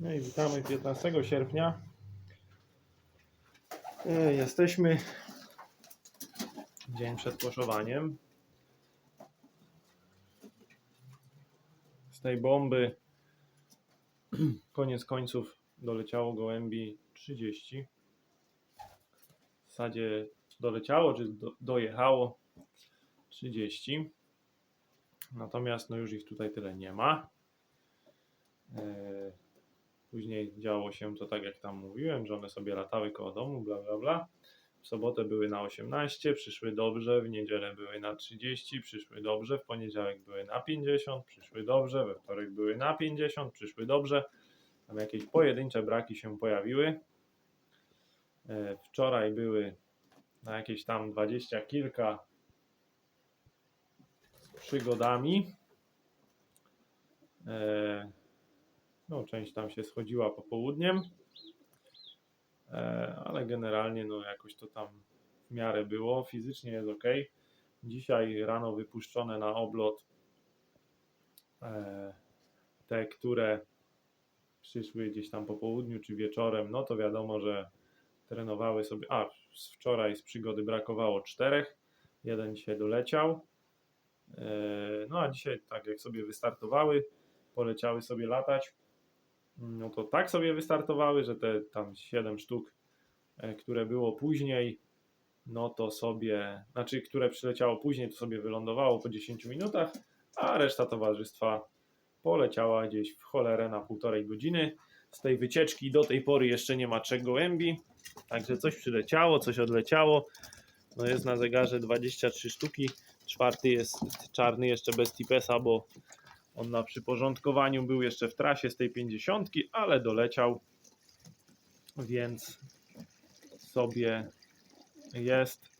No i witamy 15 sierpnia. E, Jesteśmy dzień przed poszowaniem. Z tej bomby koniec końców doleciało gołębi 30. W zasadzie doleciało, czy do, dojechało 30. Natomiast no już ich tutaj tyle nie ma. E, Później działo się to tak, jak tam mówiłem, że one sobie latały koło domu, bla, bla, bla. W sobotę były na 18, przyszły dobrze, w niedzielę były na 30, przyszły dobrze, w poniedziałek były na 50, przyszły dobrze, we wtorek były na 50, przyszły dobrze. Tam jakieś pojedyncze braki się pojawiły. E, Wczoraj były na jakieś tam dwadzieścia kilka przygodami. No, część tam się schodziła popołudniem, e, ale generalnie no jakoś to tam w miarę było. Fizycznie jest ok. Dzisiaj rano wypuszczone na oblot e, te, które przyszły gdzieś tam po południu czy wieczorem, no to wiadomo, że trenowały sobie. A, z wczoraj z przygody brakowało czterech. Jeden dzisiaj doleciał. E, No a dzisiaj, tak jak sobie wystartowały, poleciały sobie latać no to tak sobie wystartowały, że te tam 7 sztuk, e, które było później, no to sobie, znaczy, które przyleciało później, to sobie wylądowało po 10 minutach, a reszta towarzystwa poleciała gdzieś w cholerę na półtorej godziny. Z tej wycieczki do tej pory jeszcze nie ma trzech gołębi, także coś przyleciało, coś odleciało. No jest na zegarze 23 sztuki, czwarty jest czarny jeszcze bez tipesa, bo on na przyporządkowaniu był jeszcze w trasie z tej 50, ale doleciał, więc sobie jest.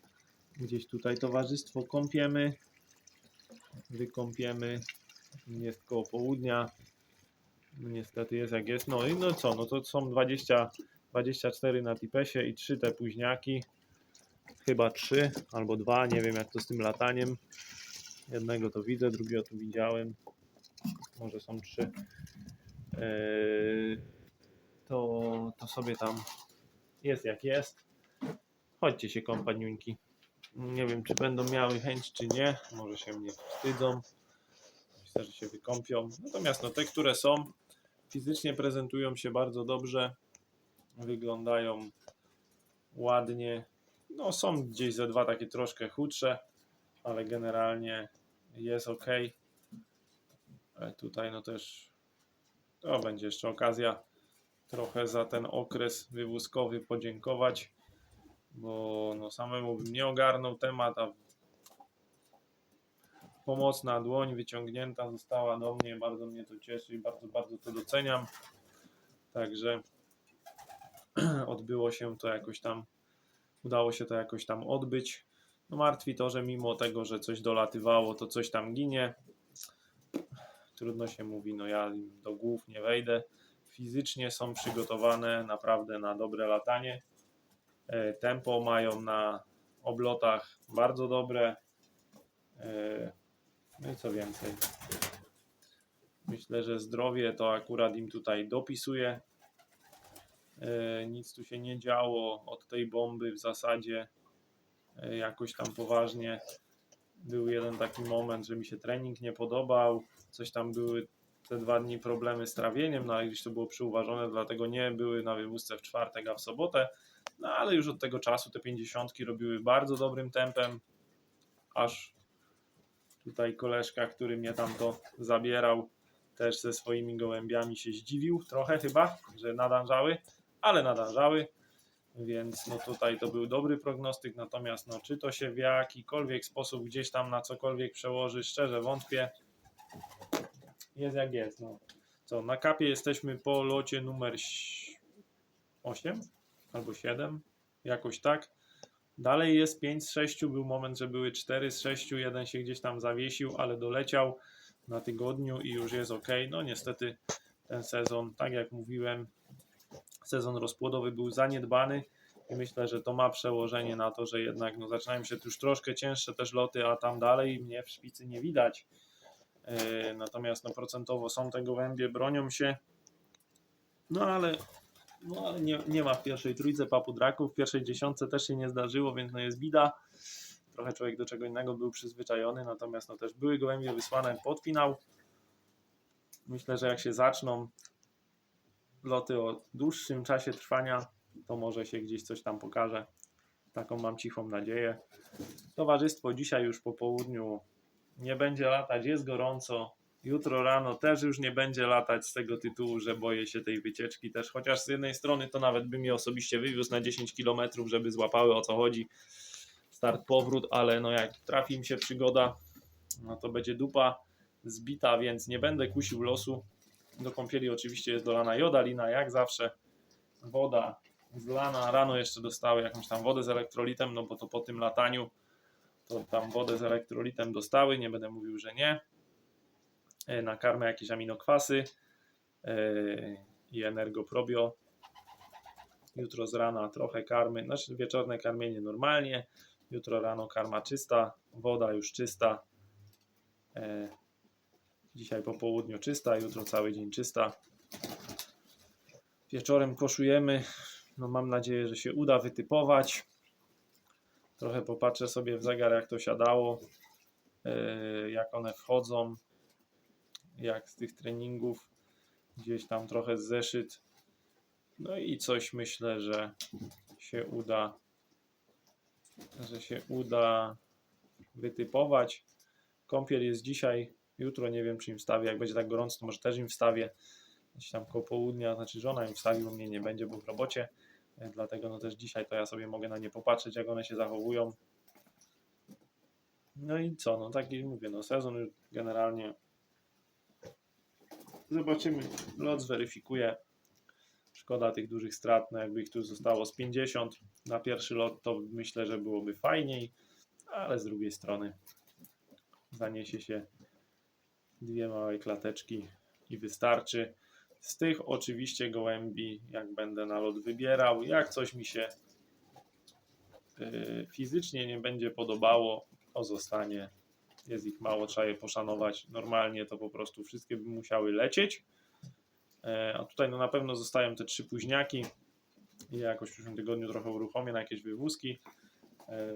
Gdzieś tutaj towarzystwo kąpiemy. Wykąpiemy. Jest koło południa. No Niestety jest jak jest. No i no co, no to są 20, 24 na tipesie i 3 te późniaki. Chyba 3 albo 2, nie wiem jak to z tym lataniem. Jednego to widzę, drugiego tu widziałem może są trzy, Eee, to, to sobie tam jest jak jest. Chodźcie się kompaniunki. Nie wiem, czy będą miały chęć, czy nie. Może się mnie wstydzą. Myślę, że się wykąpią. Natomiast no, te, które są, fizycznie prezentują się bardzo dobrze. Wyglądają ładnie. No, są gdzieś ze dwa takie troszkę chudsze, ale generalnie jest ok. Ale tutaj no też to będzie jeszcze okazja trochę za ten okres wywózkowy podziękować, bo no samemu bym nie ogarnął temat, a pomocna dłoń wyciągnięta została do mnie, bardzo mnie to cieszy i bardzo, bardzo to doceniam. Także odbyło się to jakoś tam, udało się to jakoś tam odbyć. No martwi to, że mimo tego, że coś dolatywało, to coś tam ginie trudno się mówi, no ja do głów nie wejdę. Fizycznie są przygotowane naprawdę na dobre latanie. E, Tempo mają na oblotach bardzo dobre. E, No i co więcej. Myślę, że zdrowie to akurat im tutaj dopisuje. E, Nic tu się nie działo od tej bomby w zasadzie jakoś tam poważnie. Był jeden taki moment, że mi się trening nie podobał. Coś tam były te dwa dni problemy z trawieniem, no ale gdzieś to było przyuważone, dlatego nie były na wywózce w czwartek, a w sobotę. No ale już od tego czasu te 50 robiły bardzo dobrym tempem, aż tutaj koleżka, który mnie tam to zabierał, też ze swoimi gołębiami się zdziwił trochę chyba, że nadążały, ale nadążały. Więc no tutaj to był dobry prognostyk, natomiast no, czy to się w jakikolwiek sposób gdzieś tam na cokolwiek przełoży, szczerze wątpię. Jest jak jest. No. Co, na kapie jesteśmy po locie numer 8 albo 7, jakoś tak. Dalej jest 5 z 6, był moment, że były 4 z 6, jeden się gdzieś tam zawiesił, ale doleciał na tygodniu i już jest ok. No niestety ten sezon, tak jak mówiłem, sezon rozpłodowy był zaniedbany i myślę, że to ma przełożenie na to, że jednak no, zaczynają się już troszkę cięższe też loty, a tam dalej mnie w szpicy nie widać. Yy, Natomiast no, procentowo są te gołębie, bronią się. No ale, no ale nie, nie ma w pierwszej trójce papudraków, w pierwszej dziesiątce też się nie zdarzyło, więc no jest bida. Trochę człowiek do czego innego był przyzwyczajony, natomiast no też były gołębie wysłane pod finał. Myślę, że jak się zaczną loty o dłuższym czasie trwania, to może się gdzieś coś tam pokaże. Taką mam cichą nadzieję. Towarzystwo dzisiaj już po południu nie będzie latać, jest gorąco. Jutro rano też już nie będzie latać z tego tytułu, że boję się tej wycieczki też. Chociaż z jednej strony to nawet bym je osobiście wywiózł na 10 km, żeby złapały o co chodzi. Start, powrót, ale no jak trafi im się przygoda, no to będzie dupa zbita, więc nie będę kusił losu. Do kąpieli oczywiście jest dolana jodalina, jak zawsze. Woda zlana. Rano jeszcze dostały jakąś tam wodę z elektrolitem, no bo to po tym lataniu to tam wodę z elektrolitem dostały. Nie będę mówił, że nie. E, Na karmę jakieś aminokwasy e, i energoprobio. Jutro z rana trochę karmy, znaczy wieczorne karmienie normalnie. Jutro rano karma czysta, woda już czysta. E, Dzisiaj po południu czysta, jutro cały dzień czysta. Wieczorem koszujemy. No mam nadzieję, że się uda wytypować. Trochę popatrzę sobie w zegar, jak to siadało, yy, jak one wchodzą, jak z tych treningów gdzieś tam trochę zeszyt. No i coś myślę, że się uda, że się uda wytypować. Kąpiel jest dzisiaj, jutro nie wiem czy im wstawię, jak będzie tak gorąco to może też im wstawię. Gdzieś tam koło południa, znaczy żona im wstawi, bo mnie nie będzie, bo w robocie. Dlatego no też dzisiaj to ja sobie mogę na nie popatrzeć, jak one się zachowują. No i co, no taki mówię, no sezon już generalnie zobaczymy, lot zweryfikuje. Szkoda tych dużych strat, no jakby ich tu zostało z 50 na pierwszy lot, to myślę, że byłoby fajniej, ale z drugiej strony zaniesie się dwie małe klateczki i wystarczy. Z tych oczywiście gołębi, jak będę na lot wybierał, jak coś mi się yy, fizycznie nie będzie podobało, to zostanie. Jest ich mało, trzeba je poszanować. Normalnie to po prostu wszystkie by musiały lecieć. E, A tutaj no na pewno zostają te trzy późniaki. I jakoś w przyszłym tygodniu trochę uruchomię na jakieś wywózki. E,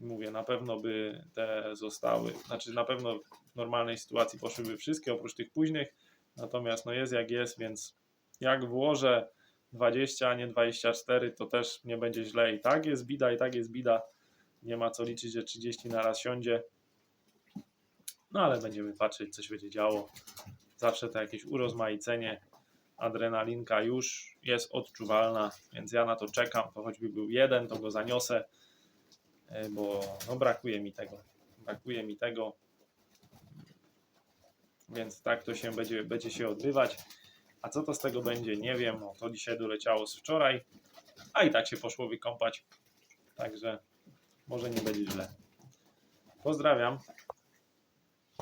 Mówię, na pewno by te zostały, znaczy na pewno w normalnej sytuacji poszłyby wszystkie oprócz tych późnych. Natomiast no jest jak jest, więc jak włożę 20, a nie 24, to też nie będzie źle. I tak jest bida, i tak jest bida. Nie ma co liczyć, że 30 na raz siądzie. No ale będziemy patrzeć, co się będzie działo. Zawsze to jakieś urozmaicenie. Adrenalinka już jest odczuwalna, więc ja na to czekam. To choćby był jeden, to go zaniosę, e, bo no brakuje mi tego. Brakuje mi tego. Więc tak to się będzie, będzie się odbywać. A co to z tego będzie, nie wiem. No, to dzisiaj doleciało z wczoraj, a i tak się poszło wykąpać. Także może nie będzie źle. Pozdrawiam.